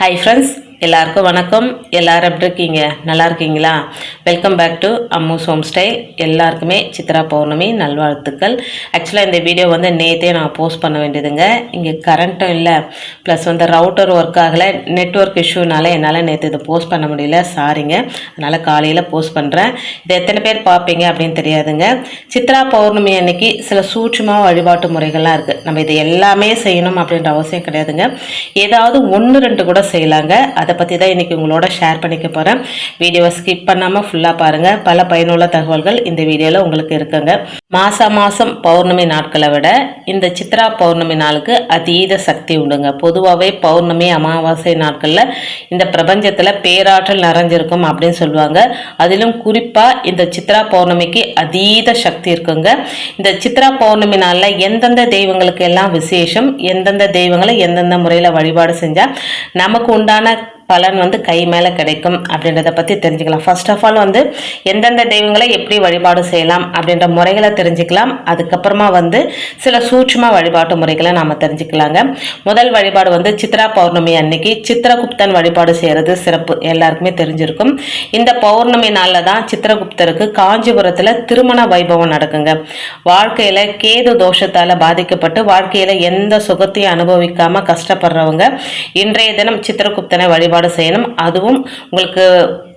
Hi friends எல்லாருக்கும் வணக்கம். எல்லாரும் எப்படி இருக்கீங்க? நல்லா இருக்கீங்களா? Welcome back to Ammu's home style எல்லாருக்குமே சித்ரா பௌர்ணமி நல்வாழ்த்துக்கள். ஆக்சுவலாக இந்த வீடியோ வந்து நேற்றே நான் போஸ்ட் பண்ண வேண்டியதுங்க. இங்கே கரண்ட்டும் இல்லை. ப்ளஸ் வந்து ரவுட்டர் ஒர்க் ஆகலை. நெட்ஒர்க் இஷ்யூனால என்னால் நேற்று இதை போஸ்ட் பண்ண முடியல. சாரிங்க அதனால் காலையில் போஸ்ட் பண்ணுறேன் இதை எத்தனை பேர் பார்ப்பீங்க அப்படின்னு தெரியாதுங்க. சித்ரா பௌர்ணமி அன்னைக்கு சில சூட்சமாக வழிபாட்டு முறைகள்லாம் இருக்குது நம்ம இதை எல்லாமே செய்யணும் அப்படின்ற அவசியம் கிடையாதுங்க. ஏதாவது ஒன்று ரெண்டு கூட செய்யலாங்க. அதை பற்றி தான் இன்றைக்கி உங்களோட ஷேர் பண்ணிக்க போகிறேன் வீடியோவை ஸ்கிப் பண்ணாமல் ஃபுல்லாக பாருங்கள் பல பயனுள்ள தகவல்கள் இந்த வீடியோவில் உங்களுக்கு இருக்குங்க. மாதம் மாதம் பௌர்ணமி நாட்களை விட இந்த சித்ரா பௌர்ணமி நாளுக்கு அதீத சக்தி உண்டுங்க. பொதுவாகவே பௌர்ணமி அமாவாசை நாட்களில் இந்த பிரபஞ்சத்தில் பேராற்றல் நிறைஞ்சிருக்கும் அப்படின்னு சொல்லுவாங்க. அதிலும் குறிப்பாக இந்த சித்ரா பௌர்ணமிக்கு அதீத சக்தி இருக்குங்க. இந்த சித்ரா பௌர்ணமி நாளில் எந்தெந்த தெய்வங்களுக்கு எல்லாம் விசேஷம். எந்தெந்த தெய்வங்களை எந்தெந்த முறையில் வழிபாடு செஞ்சால் நமக்கு உண்டான பலன் வந்து கை மேலே கிடைக்கும் அப்படின்றத பற்றி தெரிஞ்சுக்கலாம். ஃபர்ஸ்ட் ஆஃப் ஆல் வந்து எந்தெந்த தெய்வங்களை எப்படி வழிபாடு செய்யலாம் அப்படின்ற முறைகளை தெரிஞ்சுக்கலாம். அதுக்கப்புறமா வந்து சில சூட்சமாக வழிபாட்டு முறைகளை நாம் தெரிஞ்சுக்கலாங்க. முதல் வழிபாடு வந்து சித்ரா பௌர்ணமி அன்னைக்கு சித்திரகுப்தன் வழிபாடு செய்கிறது சிறப்பு. எல்லாருக்குமே தெரிஞ்சிருக்கும். இந்த பௌர்ணமி நாளில் தான் சித்திரகுப்தருக்கு காஞ்சிபுரத்தில் திருமண வைபவம் நடக்குங்க. வாழ்க்கையில் கேது தோஷத்தால் பாதிக்கப்பட்டு வாழ்க்கையில் எந்த சுகத்தையும் அனுபவிக்காமல் கஷ்டப்படுறவங்க இன்றைய தினம் சித்திரகுப்தனை வழிபாடு செய்யணும். அதுவும் உங்களுக்கு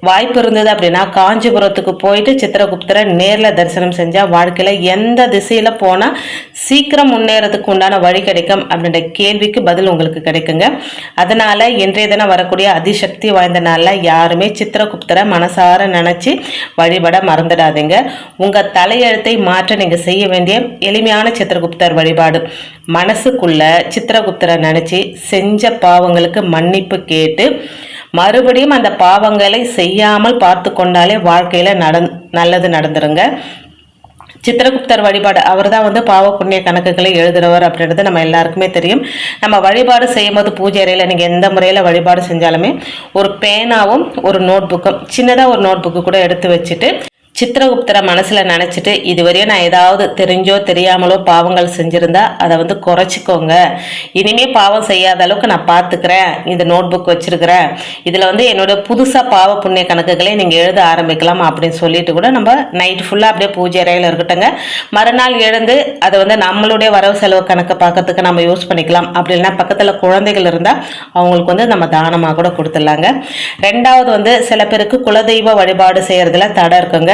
வாய்ப்பு இருந்தது அப்படின்னா காஞ்சிபுரத்துக்கு போயிட்டு சித்திரகுப்தரை நேரில் தரிசனம் செஞ்சால் வாழ்க்கையில் எந்த திசையில் போனால் சீக்கிரம் முன்னேறதுக்கு உண்டான வழி கிடைக்கும் அப்படின்ற கேள்விக்கு பதில் உங்களுக்கு கிடைக்குங்க. அதனால் இன்றைய தினம் வரக்கூடிய அதிசக்தி வாய்ந்த நாளில் யாருமே சித்திரகுப்தரை மனசார நினச்சி வழிபட மறந்துடாதீங்க. உங்கள் தலையெழுத்தை மாற்ற நீங்கள் செய்ய வேண்டிய எளிமையான சித்திரகுப்தர் வழிபாடு. மனசுக்குள்ள சித்திரகுப்தரை நினச்சி செஞ்ச பாவங்களுக்கு மன்னிப்பு கேட்டு மறுபடியும் அந்த பாவங்களை செய்யாமல் பார்த்து கொண்டாலே வாழ்க்கையில் நடந் நல்லது நடந்துருங்க. சித்திரகுப்தர் வழிபாடு அவர் தான் வந்து பாவ புண்ணிய கணக்குகளை எழுதுறவர் அப்படின்றது நம்ம எல்லாருக்குமே தெரியும். நம்ம வழிபாடு செய்யும்போது பூஜை அறையில் நீங்கள் எந்த முறையில் வழிபாடு செஞ்சாலுமே ஒரு பேனாவும் ஒரு நோட் புக்கும் சின்னதாக ஒரு நோட் புக்கு கூட எடுத்து வச்சுட்டு சித்திரகுப்தரை மனசில் நினச்சிட்டு இதுவரையும் நான் ஏதாவது தெரிஞ்சோ தெரியாமலோ பாவங்கள் செஞ்சுருந்தா அதை வந்து குறைச்சிக்கோங்க. இனிமே பாவம் செய்யாத அளவுக்கு நான் பார்த்துக்கிறேன் இந்த நோட் புக் வச்சுருக்கிறேன். இதில் வந்து என்னோட புதுசாக பாவ புண்ணிய கணக்குகளை நீங்கள் எழுத ஆரம்பிக்கலாம் அப்படின்னு சொல்லிட்டு கூட நம்ம நைட் ஃபுல்லாக அப்படியே பூஜை அறையில் இருக்கட்டுங்க மறுநாள் எழுந்து அதை வந்து நம்மளுடைய வரவு செலவு கணக்கை பார்க்கறதுக்கு நம்ம யூஸ் பண்ணிக்கலாம். அப்படின்னா பக்கத்தில் குழந்தைகள் இருந்தால் அவங்களுக்கு வந்து நம்ம தானமாக கூட கொடுத்துடலாங்க. ரெண்டாவது வந்து சில பேருக்கு குலதெய்வ வழிபாடு செய்கிறதுல தடை இருக்குங்க.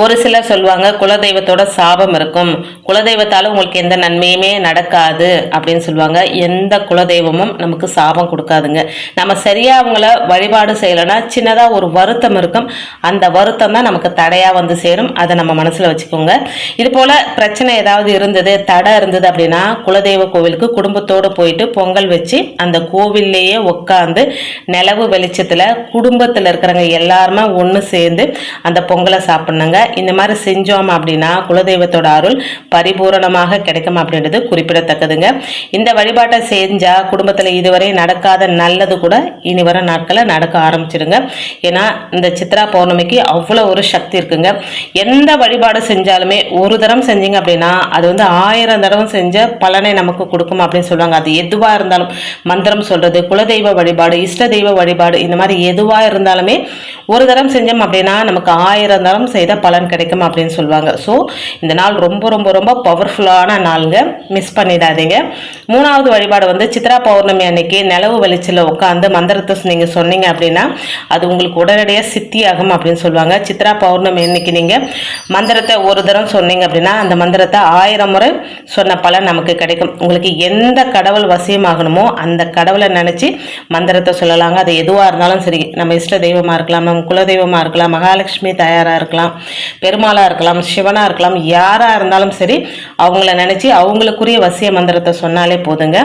ஒரு சிலர் சொல்லுவாங்க குலதெய்வத்தோட சாபம் இருக்கும். குலதெய்வத்தால் உங்களுக்கு எந்த நன்மையுமே நடக்காது அப்படின்னு சொல்லுவாங்க. எந்த குலதெய்வமும் நமக்கு சாபம் கொடுக்காதுங்க. நம்ம சரியாக அவங்கள வழிபாடு செய்யலைன்னா சின்னதாக ஒரு வருத்தம் இருக்கும். அந்த வருத்தம் தான் நமக்கு தடையாக வந்து சேரும். அதை நம்ம மனசில் வச்சுக்கோங்க. இது போல் பிரச்சனை ஏதாவது இருந்தது தடை இருந்தது அப்படின்னா குலதெய்வ கோவிலுக்கு குடும்பத்தோடு போயிட்டு பொங்கல் வச்சு அந்த கோவில்லையே உட்காந்து நிலவு வெளிச்சத்தில் குடும்பத்தில் இருக்கிறவங்க எல்லாருமே ஒன்று சேர்ந்து அந்த பொங்கலை சாப்பிட்ணுங்க. இந்த மாதிரி செஞ்சோம் அப்படின்னா குலதெய்வத்தோட அருள் பரிபூரணமாக கிடைக்கும் அப்படின்றது குறிப்பிடத்தக்கதுங்க. இந்த வழிபாட்டை செஞ்சால் குடும்பத்தில் இதுவரை நடக்காத நல்லது கூட இனி வர நாட்களில் நடக்க ஆரம்பிச்சிடுங்க ஏன்னா இந்த சித்ரா பௌர்ணமிக்கு அவ்வளோ ஒரு சக்தி இருக்குங்க. எந்த வழிபாடு செஞ்சாலுமே ஒரு தரம் செஞ்சீங்க அப்படின்னா அது வந்து ஆயிரம் தடவை செஞ்ச பலனை நமக்கு கொடுக்கும் அப்படின்னு சொல்லுவாங்க. அது எதுவாக இருந்தாலும் மந்திரம் சொல்கிறது குலதெய்வ வழிபாடு இஷ்ட தெய்வ வழிபாடு இந்த மாதிரி எதுவாக இருந்தாலுமே ஒரு தரம் செஞ்சோம் அப்படின்னா நமக்கு ஆயிரம் தரம் செய்த பலன் கிடைக்கும் அப்படின்னு சொல்லுவாங்க. ஸோ இந்த நாள் ரொம்ப ரொம்ப ரொம்ப பவர்ஃபுல்லான நாளுங்க. மிஸ் பண்ணிடாதீங்க. மூணாவது வழிபாடு வந்து சித்ரா பௌர்ணமி அன்னைக்கு நிலவு வெளிச்சில் உட்காந்து மந்திரத்தை நீங்கள் சொன்னீங்க அப்படின்னா அது உங்களுக்கு உடனடியாக சித்தியாகும் அப்படின்னு சொல்லுவாங்க. சித்ரா பௌர்ணமி அன்னைக்கு நீங்கள் மந்திரத்தை ஒரு தரம் சொன்னீங்க அப்படின்னா அந்த மந்திரத்தை ஆயிரம் முறை சொன்ன பலன் நமக்கு கிடைக்கும். உங்களுக்கு எந்த கடவுள் வசியமாகணுமோ அந்த கடவுளை நினச்சி மந்திரத்தை சொல்லலாங்க. அது எதுவாக இருந்தாலும் சரி. நம்ம இஷ்ட தெய்வமாக இருக்கலாம் நம்ம குலதெய்வமாக இருக்கலாம் மகாலட்சுமி தயாராக இருக்கலாம். பெருமாளாக இருக்கலாம் சிவனாக இருக்கலாம் யாராக இருந்தாலும் சரி அவங்கள நினச்சி அவங்களுக்குரிய வசிய மந்திரத்தை சொன்னாலே போதுங்க.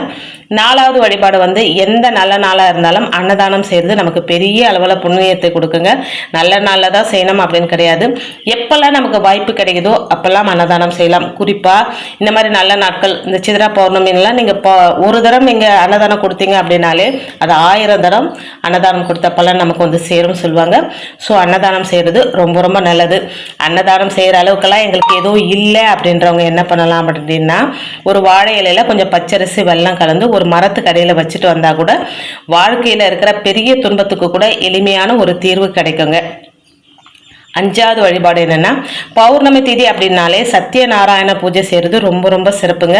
நாலாவது வழிபாடு வந்து எந்த நல்ல நாளாக இருந்தாலும் அன்னதானம் செய்கிறது நமக்கு பெரிய அளவில் புண்ணியத்தை கொடுக்குங்க. நல்ல நாளில் தான் செய்யணும் அப்படின்னு கிடையாது. எப்போல்லாம் நமக்கு வாய்ப்பு கிடைக்குதோ அப்போல்லாம் அன்னதானம் செய்யலாம். குறிப்பாக இந்த மாதிரி நல்ல நாட்கள் இந்த சித்ரா பௌர்ணமிலாம் நீங்கள் இப்போ ஒரு தரம் நீங்கள் அன்னதானம் கொடுத்தீங்க அப்படின்னாலே அது ஆயிரம் தரம் அன்னதானம் கொடுத்த பலன் நமக்கு வந்து சேரும் சொல்லுவாங்க. ஸோ அன்னதானம் செய்கிறது ரொம்ப ரொம்ப நல்லது. அன்னதானம் செய்கிற அளவுக்கெல்லாம் எங்களுக்கு எதுவும் இல்லை அப்படின்றவங்க என்ன பண்ணலாம் அப்படின்னா ஒரு வாழை இலையில கொஞ்சம் பச்சரிசி வெள்ளம் கலந்து ஒரு மரத்துக்கு கடையில் வச்சுட்டு வந்தால் கூட வாழ்க்கையில் இருக்கிற பெரிய துன்பத்துக்கு கூட எளிமையான ஒரு தீர்வு கிடைக்குங்க. அஞ்சாவது வழிபாடு என்னென்னா பௌர்ணமி திதி அப்படின்னாலே சத்யநாராயண பூஜை செய்கிறது ரொம்ப ரொம்ப சிறப்புங்க.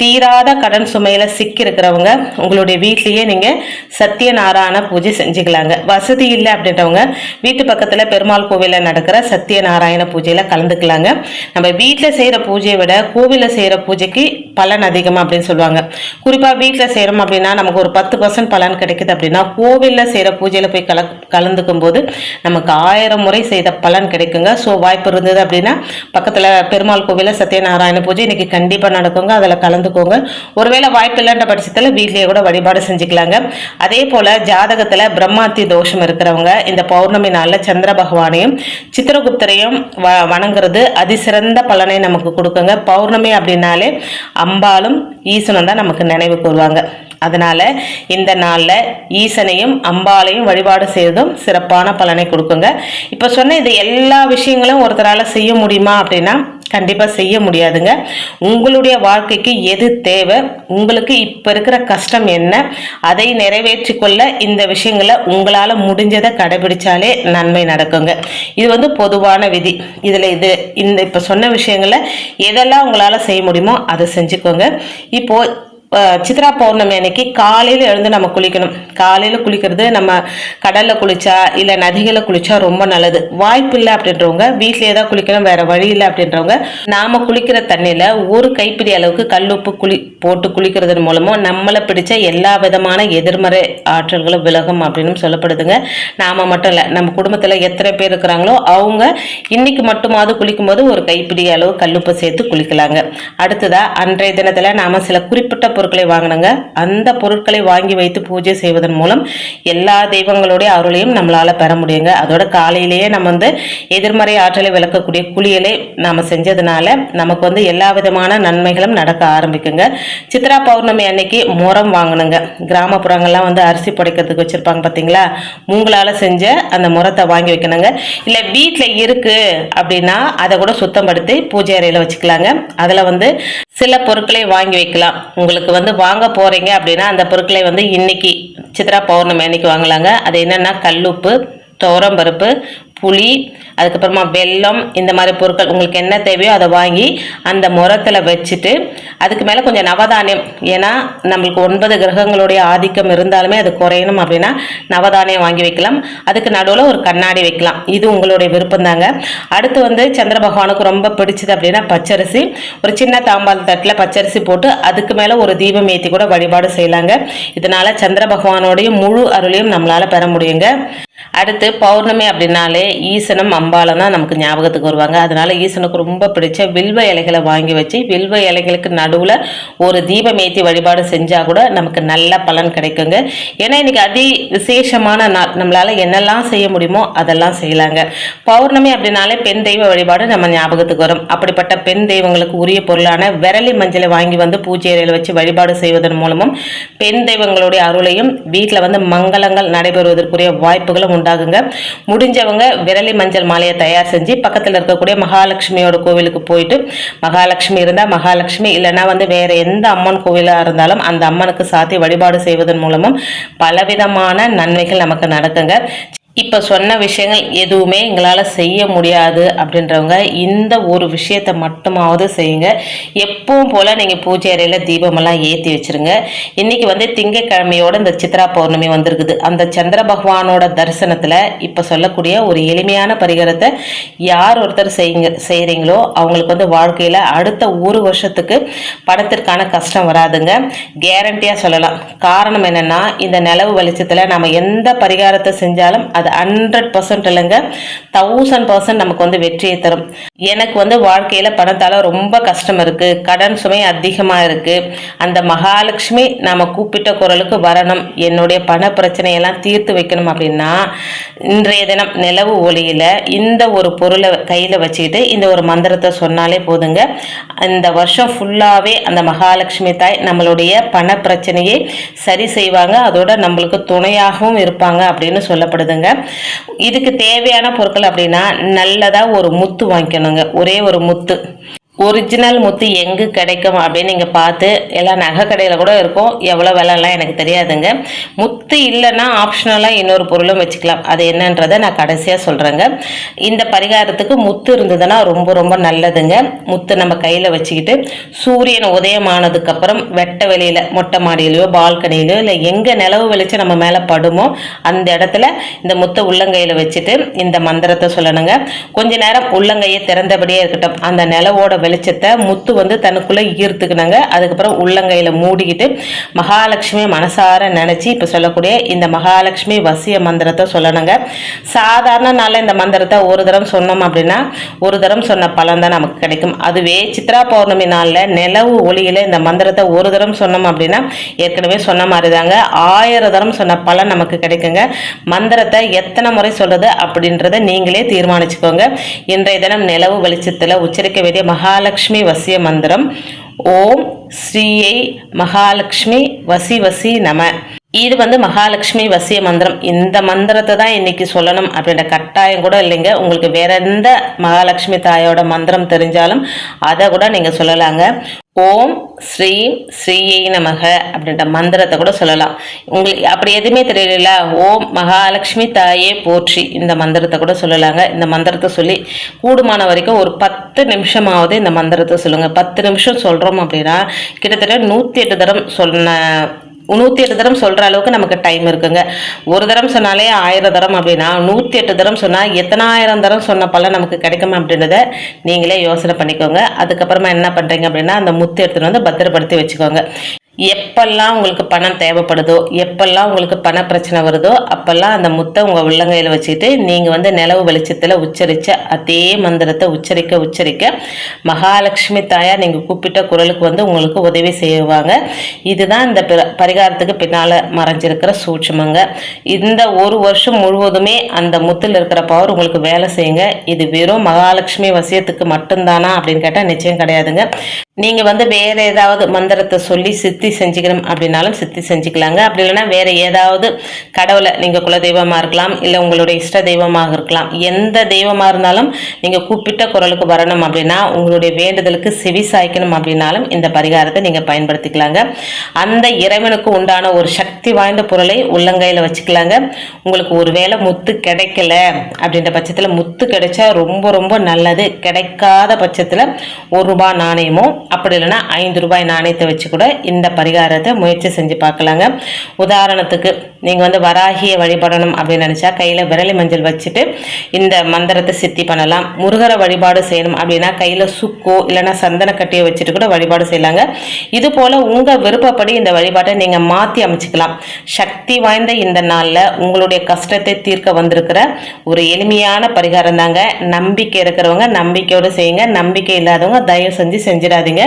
தீராத கடன் சுமையில் சிக்கி இருக்கிறவங்க உங்களுடைய வீட்லேயே நீங்கள் சத்யநாராயண பூஜை செஞ்சுக்கலாங்க. வசதி இல்லை அப்படின்றவங்க வீட்டு பக்கத்தில் பெருமாள் கோவிலில் நடக்கிற சத்யநாராயண பூஜையில் கலந்துக்கலாங்க. நம்ம வீட்டில் செய்கிற பூஜையை விட கோவிலில் செய்கிற பூஜைக்கு பலன் அதிகமாக அப்படின்னு சொல்லுவாங்க. குறிப்பாக வீட்டில் செய்கிறோம் அப்படின்னா நமக்கு ஒரு பத்து பர்சன்ட் பலன் கிடைக்குது அப்படின்னா கோவிலில் செய்கிற பூஜையில் போய் கல கலந்துக்கும் போது நமக்கு ஆயிரம் முறை செய்த பலன் கிடைக்குங்க. ஸோ வாய்ப்பு இருந்தது அப்படின்னா பக்கத்தில் பெருமாள் கோவிலில் சத்யநாராயண பூஜை இன்னைக்கு கண்டிப்பாக நடக்குங்க. அதில் கலந்துக்கோங்க. ஒருவேளை வாய்ப்பு இல்லைன்ற பட்சத்தில் வீட்லேயே கூட வழிபாடு செஞ்சுக்கலாங்க. அதே போல் ஜாதகத்தில் பிரம்மாத்தி தோஷம் இருக்கிறவங்க இந்த பௌர்ணமி நாளில் சந்திர பகவானையும் சித்திரகுப்தரையும் வ வணங்குறது அதிசிறந்த பலனை நமக்கு கொடுக்குங்க. பௌர்ணமி அப்படின்னாலே அம்பாலும் ஈசனும் தான் நமக்கு நினைவு கூறுவாங்க. அதனால இந்த நாளில் ஈசனையும் அம்பாலையும் வழிபாடு செய்ததும் சிறப்பான பலனை கொடுக்குங்க. இப்போ சொன்ன இது எல்லா விஷயங்களும் ஒருத்தரால் செய்ய முடியுமா அப்படின்னா கண்டிப்பாக செய்ய முடியாதுங்க. உங்களுடைய வாழ்க்கைக்கு எது தேவை உங்களுக்கு இப்போ இருக்கிற கஷ்டம் என்ன அதை நிறைவேற்றி கொள்ள இந்த விஷயங்களை உங்களால் முடிஞ்சதை கடைபிடிச்சாலே நன்மை நடக்குங்க. இது வந்து பொதுவான விதி. இதில் இது இந்த இப்போ சொன்ன விஷயங்களை எதெல்லாம் உங்களால் செய்ய முடியுமோ அதை செஞ்சுக்கோங்க. இப்போது சித்ரா பௌர்ணமி அன்னைக்கு காலையில் எழுந்து நம்ம குளிக்கணும். காலையில் குளிக்கிறது நம்ம கடலில் குளிச்சா இல்லை நதிகளில் குளிச்சா ரொம்ப நல்லது. வாய்ப்பு இல்லை அப்படின்றவங்க வீட்டிலே தான் குளிக்கணும் வேற வழி இல்லை அப்படின்றவங்க நாம் குளிக்கிற தண்ணியில் ஒரு கைப்பிடி அளவுக்கு கல்லுப்பு குளி போட்டு குளிக்கிறதன் மூலமும் நம்மளை பிடிச்ச எல்லா விதமான எதிர்மறை ஆற்றல்களும் விலகும் அப்படின்னு சொல்லப்படுதுங்க. நாம் மட்டும் இல்லை நம்ம குடும்பத்தில் எத்தனை பேர் இருக்கிறாங்களோ அவங்க இன்னைக்கு மட்டுமாவது குளிக்கும்போது ஒரு கைப்பிடி அளவு கல்லுப்பு சேர்த்து குளிக்கலாங்க. அடுத்ததாக அன்றைய தினத்தில் நாம் சில குறிப்பிட்ட பொருட்களை வாங்கினங்க. அந்த பொருட்களை வாங்கி வைத்து பூஜை செய்வதன் மூலம் எல்லா தெய்வங்களுடைய அருளையும் நம்மளால் பெற முடியுங்க. அதோட காலையிலேயே நம்ம வந்து எதிர்மறை ஆற்றலை விளக்கக்கூடிய குளியலை நாம் செஞ்சதுனால நமக்கு வந்து எல்லா விதமான நன்மைகளும் நடக்க ஆரம்பிக்குங்க. சித்ரா பௌர்ணமி அன்னைக்கு முறம் வாங்கணுங்க கிராமப்புறங்கள்லாம் வந்து அரிசி புடைக்கிறதுக்கு வச்சுருப்பாங்க பார்த்தீங்களா உங்களால் செஞ்ச அந்த முரத்தை வாங்கி வைக்கணுங்க. இல்லை வீட்டில் இருக்குது அப்படின்னா அதை கூட சுத்தப்படுத்தி பூஜை அறையில் வச்சுக்கலாங்க. அதில் வந்து சில பொருட்களை வாங்கி வைக்கலாம். உங்களுக்கு வந்து வாங்க போகிறீங்க அப்படின்னா அந்த பொருட்களை வந்து இன்னைக்கு சித்ரா பௌர்ணமி அன்னைக்கு வாங்கலாங்க. அது என்னென்னா கல்லுப்பு துவரம்பருப்பு புளி அதுக்கப்புறமா வெல்லம் இந்த மாதிரி பொருட்கள் உங்களுக்கு என்ன தேவையோ அதை வாங்கி அந்த முரத்தில் வச்சுட்டு அதுக்கு மேலே கொஞ்சம் நவதானியம். ஏன்னா நம்மளுக்கு ஒன்பது கிரகங்களுடைய ஆதிக்கம் இருந்தாலுமே அது குறையணும் அப்படின்னா நவதானியம் வாங்கி வைக்கலாம். அதுக்கு நடுவில் ஒரு கண்ணாடி வைக்கலாம். இது உங்களுடைய விருப்பம் தாங்க அடுத்து வந்து சந்திர பகவானுக்கு ரொம்ப பிடிச்சது அப்படின்னா பச்சரிசி. ஒரு சின்ன தாம்பால் தட்டில் பச்சரிசி போட்டு அதுக்கு மேலே ஒரு தீபம் ஏற்றி கூட வழிபாடு செய்யலாங்க. இதனால் சந்திர பகவானுடைய முழு அருளையும் நம்மளால் பெற முடியுங்க. அடுத்து பௌர்ணமி அப்படின்னாலே ஈசனும் அம்பாலம் தான் நமக்கு ஞாபகத்துக்கு வருவாங்க. அதனால ஈசனுக்கு ரொம்ப பிடிச்ச வில்வ இலைகளை வாங்கி வச்சு வில்வ இலைகளுக்கு நடுவில் ஒரு தீபம் ஏற்றி வழிபாடு செஞ்சால் கூட நமக்கு நல்ல பலன் கிடைக்குங்க. ஏன்னா இன்னைக்கு அதி விசேஷமான நாள். நம்மளால் என்னெல்லாம் செய்ய முடியுமோ அதெல்லாம் செய்யலாங்க. பௌர்ணமி அப்படின்னாலே பெண் தெய்வ வழிபாடு நம்ம ஞாபகத்துக்கு வரும். அப்படிப்பட்ட பெண் தெய்வங்களுக்கு உரிய பொருளான விரலி மஞ்சளை வாங்கி வந்து பூஜை அறையில் வச்சு வழிபாடு செய்வதன் மூலமும் பெண் தெய்வங்களுடைய அருளையும் வீட்டில் வந்து மங்களங்கள் நடைபெறுவதற்குரிய வாய்ப்புகளும் உண்டாகுங்க. முடிஞ்சவங்க விரலி மஞ்சள் மாலையை தயார் செஞ்சு பக்கத்தில் இருக்கக்கூடிய மகாலட்சுமியோட கோவிலுக்கு போயிட்டு மகாலட்சுமி இருந்தால் மகாலட்சுமி இல்லைன்னா வந்து வேற எந்த அம்மன் கோவிலாக இருந்தாலும் அந்த அம்மனுக்கு சாத்தி வழிபாடு செய்வதன் மூலமும் பலவிதமான நன்மைகள் நமக்கு நடக்குங்க. இப்போ சொன்ன விஷயங்கள் எதுவுமே எங்களால் செய்ய முடியாது அப்படின்றவங்க இந்த ஒரு விஷயத்தை மட்டுமாவது செய்யுங்க. எப்பவும் போல் நீங்கள் பூஜை அறையில் தீபமெல்லாம் ஏற்றி வச்சிருங்க. இன்றைக்கி வந்து திங்கக்கிழமையோட இந்த சித்ரா பௌர்ணமி வந்திருக்குது. அந்த சந்திர பகவானோட தரிசனத்தில் இப்போ சொல்லக்கூடிய ஒரு எளிமையான பரிகாரத்தை யார் ஒருத்தர் செய்யுங்க செய்கிறீங்களோ அவங்களுக்கு வந்து வாழ்க்கையில் அடுத்த ஒரு வருஷத்துக்கு பணத்திற்கான கஷ்டம் வராதுங்க. கேரண்டியாக சொல்லலாம். காரணம் என்னென்னா இந்த நிலவு வெளிச்சத்தில் நம்ம எந்த பரிகாரத்தை செஞ்சாலும் அது ஹண்ட்ரட் பர்சன்ட் இல்லைங்க. தௌசண்ட் பர்சன்ட் நமக்கு வந்து வெற்றியை தரும். எனக்கு வந்து வாழ்க்கையில் பணத்தால் ரொம்ப கஷ்டம் இருக்குது கடன் சுமை அதிகமாக இருக்குது அந்த மகாலட்சுமி நாம் கூப்பிட்ட குரலுக்கு வரணும். என்னுடைய பண பிரச்சனையெல்லாம் தீர்த்து வைக்கணும் அப்படின்னா இன்றைய தினம் நிலவு ஒளியில் இந்த ஒரு பொருளை கையில் வச்சுக்கிட்டு இந்த ஒரு மந்திரத்தை சொன்னாலே போதுங்க. இந்த வருஷம் ஃபுல்லாகவே அந்த மகாலட்சுமி தாய் நம்மளுடைய பண பிரச்சனையை சரி செய்வாங்க. அதோட நம்மளுக்கு துணையாகவும் இருப்பாங்க அப்படின்னு சொல்லப்படுதுங்க. இதுக்கு தேவையான பொருட்கள் அப்படின்னா நல்லதாக ஒரு முத்து வாங்கிக்கணுங்க. ஒரே ஒரு முத்து. ஒரிஜினல் முத்து எங்கே கிடைக்கும் அப்படின்னு நீங்கள் பார்த்து எல்லாம் நகை கடையில் கூட இருக்கும். எவ்வளோ விலைலாம் எனக்கு தெரியாதுங்க. முத்து இல்லைன்னா ஆப்ஷனலாக இன்னொரு பொருளும் வச்சுக்கலாம். அது என்னன்றதை நான் கடைசியாக சொல்கிறேங்க இந்த பரிகாரத்துக்கு முத்து இருந்ததுன்னா ரொம்ப ரொம்ப நல்லதுங்க. முத்து நம்ம கையில் வச்சுக்கிட்டு சூரியன் உதயமானதுக்கப்புறம் வெட்ட வெளியில் மொட்டை மாடியிலையோ பால்கனிலையோ இல்லை எங்கே நிலவு வெளிச்சு நம்ம மேலே படுமோ அந்த இடத்துல இந்த முத்தை உள்ளங்கையில் வச்சுட்டு இந்த மந்திரத்தை சொல்லணுங்க. கொஞ்ச நேரம் உள்ளங்கையை திறந்தபடியே இருக்கட்டும். அந்த நிலவோட வெளிச்சத்தை முத்து வந்து தனக்குள்ளே ஈர்த்துக்கினாங்க. அதுக்கப்புறம் உள்ளங்கையில் மூடிக்கிட்டு மகாலட்சுமி மனசார நினச்சி இப்போ சொல்லக்கூடிய இந்த மகாலட்சுமி வசிய மந்திரத்தை சொல்லணுங்க. சாதாரண நாளில் இந்த மந்திரத்தை ஒரு தரம் சொன்னோம் அப்படின்னா ஒரு தரம் சொன்ன பலன் தான் நமக்கு கிடைக்கும். அதுவே சித்ரா பௌர்ணமி நாளில் நிலவு ஒளியில் இந்த மந்திரத்தை ஒரு தரம் சொன்னோம் அப்படின்னா ஏற்கனவே சொன்ன மாதிரி தாங்க ஆயிரம் தரம் சொன்ன பலன் நமக்கு கிடைக்குங்க. மந்திரத்தை எத்தனை முறை சொல்றது அப்படின்றத நீங்களே தீர்மானிச்சுக்கோங்க. இன்றைய தினம் நிலவு வெளிச்சத்தில் உச்சரிக்க வேண்டிய மகாலட்சுமி வசிய மந்திரம். ஓம் ஸ்ரீயை மகாலட்சுமி வசி வசி நம. இது வந்து மகாலட்சுமி வசிய மந்திரம். இந்த மந்திரத்தை தான் இன்னைக்கு சொல்லணும் அப்படின்ற கட்டாயம் கூட இல்லைங்க. உங்களுக்கு வேற எந்த மகாலட்சுமி தாயோட மந்திரம் தெரிஞ்சாலும் அதை கூட நீங்கள் சொல்லலாங்க. ஓம் ஸ்ரீம் ஸ்ரீயை நமக அப்படின்ற மந்திரத்தை கூட சொல்லலாம். உங்களுக்கு அப்படி எதுவுமே தெரியல ஓம் மகாலட்சுமி தாயே போற்றி இந்த மந்திரத்தை கூட சொல்லலாங்க. இந்த மந்திரத்தை சொல்லி கூடுமான வரைக்கும் ஒரு பத்து நிமிஷமாவது இந்த மந்திரத்தை சொல்லுங்கள் பத்து நிமிஷம் சொல்கிறோம் அப்படின்னா கிட்டத்தட்ட நூற்றி எட்டு தரம் சொன்ன நூற்றி எட்டு தரம் சொல்கிற அளவுக்கு நமக்கு டைம் இருக்குங்க. ஒரு தரம் சொன்னாலே ஆயிரம் தரம் அப்படின்னா நூற்றி எட்டு தரம் சொன்னால் எத்தனாயிரம் தரம் சொன்ன பலன் நமக்கு கிடைக்கும் அப்படின்றத நீங்களே யோசனை பண்ணிக்கோங்க. அதுக்கப்புறமா என்ன பண்ணுறீங்க அப்படின்னா அந்த முத்து எடுத்துகிட்டு வந்து பத்திரப்படுத்தி வச்சுக்கோங்க. எப்பெல்லாம் உங்களுக்கு பணம் தேவைப்படுதோ எப்பெல்லாம் உங்களுக்கு பண பிரச்சனை வருதோ அப்பெல்லாம் அந்த முத்தை உங்கள் உள்ளங்கையில் வச்சுக்கிட்டு நீங்கள் வந்து நிலவு வெளிச்சத்தில் உச்சரித்த அதே மந்திரத்தை உச்சரிக்க உச்சரிக்க மகாலட்சுமி தாயார் நீங்கள் கூப்பிட்ட குரலுக்கு வந்து உங்களுக்கு உதவி செய்வாங்க. இதுதான் இந்த பரிகாரத்துக்கு பின்னால் மறைஞ்சிருக்கிற சூட்சமங்க. இந்த ஒரு வருஷம் முழுவதுமே அந்த முத்தில் இருக்கிற பவர் உங்களுக்கு வேலை செய்யுங்க. இது வெறும் மகாலட்சுமி வசியத்துக்கு மட்டும்தானா அப்படின்னு கேட்டால் நிச்சயம் கிடையாதுங்க. நீங்கள் வந்து வேறு ஏதாவது மந்திரத்தை சொல்லி சித்தி சித்தி செஞ்சுக்கணும் அப்படின்னாலும் சித்தி செஞ்சுக்கலாங்க. அப்படி இல்லைன்னா வேறு ஏதாவது கடவுளை நீங்கள் குலதெய்வமாக இருக்கலாம் இல்லை உங்களுடைய இஷ்ட தெய்வமாக இருக்கலாம். எந்த தெய்வமாக இருந்தாலும் நீங்கள் கூப்பிட்ட குரலுக்கு வரணும் அப்படின்னா உங்களுடைய வேண்டுதலுக்கு செவி சாய்க்கணும் அப்படின்னாலும் இந்த பரிகாரத்தை நீங்கள் பயன்படுத்திக்கலாங்க. அந்த இறைவனுக்கு உண்டான ஒரு சக்தி வாய்ந்த பொருளை உள்ளங்கையில் வச்சுக்கலாங்க. உங்களுக்கு ஒரு வேளை முத்து கிடைக்கல அப்படின்ற பட்சத்தில் முத்து கிடைச்சா ரொம்ப ரொம்ப நல்லது. கிடைக்காத பட்சத்தில் ஒரு ரூபாய் நாணயமோ அப்படி இல்லைன்னா ஐந்து ரூபாய் நாணயத்தை வச்சு கூட இந்த பரிகாரத்தை முயற்சி செஞ்சு பார்க்கலாங்க. உதாரணத்துக்கு நீங்கள் வந்து வராகியை வழிபடணும் அப்படின்னு நினச்சா கையில் விரலி மஞ்சள் வச்சுட்டு இந்த மந்திரத்தை சித்தி பண்ணலாம். முருகரை வழிபாடு செய்யணும் அப்படின்னா கையில் சுக்கோ இல்லைன்னா சந்தன கட்டியை வச்சுட்டு கூட வழிபாடு செய்யலாங்க. இது போல் உங்கள் விருப்பப்படி இந்த வழிபாட்டை நீங்கள் மாற்றி அமைச்சிக்கலாம். சக்தி வாய்ந்த இந்த நாளில் உங்களுடைய கஷ்டத்தை தீர்க்க வந்திருக்கிற ஒரு எளிமையான பரிகாரம் தாங்க. நம்பிக்கை இருக்கிறவங்க நம்பிக்கையோடு செய்யுங்க. நம்பிக்கை இல்லாதவங்க தயவு செஞ்சு செஞ்சிடாதீங்க.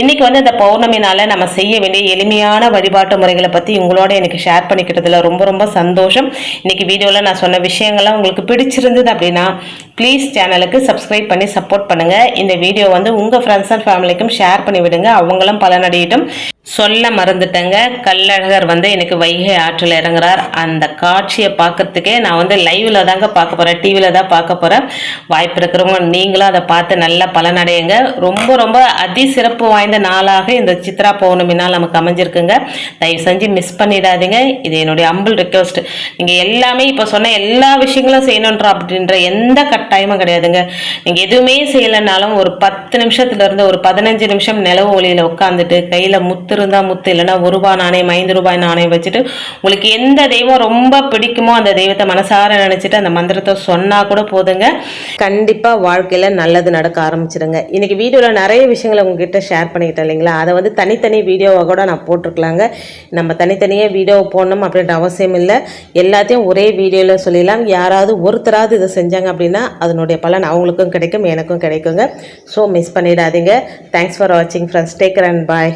இன்னைக்கு வந்து இந்த பௌர்ணமினால் நம்ம செய்ய வேண்டிய எளிமையான வழிபாட்டு முறைகளை பற்றி உங்களோட எனக்கு ஷேர் பண்ணிக்கிட்டதுல ரொம்ப ரொம்ப சந்தோஷம். இன்னைக்கு வீடியோவில் நான் சொன்ன விஷயங்கள்லாம் உங்களுக்கு பிடிச்சிருந்தது அப்படின்னா ப்ளீஸ் சேனலுக்கு சப்ஸ்கிரைப் பண்ணி சப்போர்ட் பண்ணுங்கள் இந்த வீடியோ வந்து உங்கள் ஃப்ரெண்ட்ஸ் அண்ட் ஃபேமிலிக்கும் ஷேர் பண்ணி விடுங்க. அவங்களும் பலனடையட்டும். சொல்ல மறந்துட்டேங்க. கல்லழகர் வந்து எனக்கு வைகை ஆற்றில் இறங்குறார். அந்த காட்சியை பார்க்கறதுக்கே நான் வந்து லைவில் தாங்க பார்க்க போகிறேன் டிவியில் தான் பார்க்க போகிறேன் வாய்ப்பு இருக்கிறவங்க நீங்களும் அதை பார்த்து நல்லா பலனடையுங்க. ரொம்ப ரொம்ப அதி சிறப்பு வாய்ந்த நாளாக இந்த சித்ரா பௌர்ணமி நாள் நமக்கு அமைஞ்சிருக்குங்க. தயவு செஞ்சு மிஸ் பண்ணிடாதீங்க. இது என்னுடைய அம்பிள் ரிக்வஸ்ட் நீங்கள் எல்லாமே இப்போ சொன்ன எல்லா விஷயங்களும் செய்யணுன்ற அப்படின்ற எந்த டைமும் கிடையாதுங்க. நீங்கள் எதுவுமே செய்யலைனாலும் ஒரு பத்து நிமிஷத்துலேருந்து ஒரு பதினஞ்சு நிமிஷம் நிலவு ஒளியில் உட்காந்துட்டு கையில் முத்து இருந்தால் முத்து இல்லைன்னா ஒரு ரூபாய் நாணயம் ஐந்து ரூபாய் நாணயம் வச்சுட்டு உங்களுக்கு எந்த தெய்வம் ரொம்ப பிடிக்குமோ அந்த தெய்வத்தை மனசார நினச்சிட்டு அந்த மந்திரத்தை சொன்னால் கூட போதுங்க. கண்டிப்பாக வாழ்க்கையில் நல்லது நடக்க ஆரம்பிச்சிடுங்க இன்றைக்கி வீடியோவில் நிறைய விஷயங்களை உங்ககிட்ட ஷேர் பண்ணிக்கிட்டேன் இல்லைங்களா? அதை வந்து தனித்தனி வீடியோவை கூட நான் போட்டிருக்கலாங்க. நம்ம தனித்தனியாக வீடியோ போடணும் அப்படின்ற அவசியம் இல்லை. எல்லாத்தையும் ஒரே வீடியோவில் சொல்லிடலாம். யாராவது ஒருத்தராவது இதை செஞ்சாங்க அப்படின்னா அதனுடைய பலன் அவங்களுக்கும் கிடைக்கும் எனக்கும் கிடைக்குங்க. ஸோ மிஸ் பண்ணிடாதீங்க. தேங்க்ஸ் ஃபார் வாட்சிங் friends take care and bye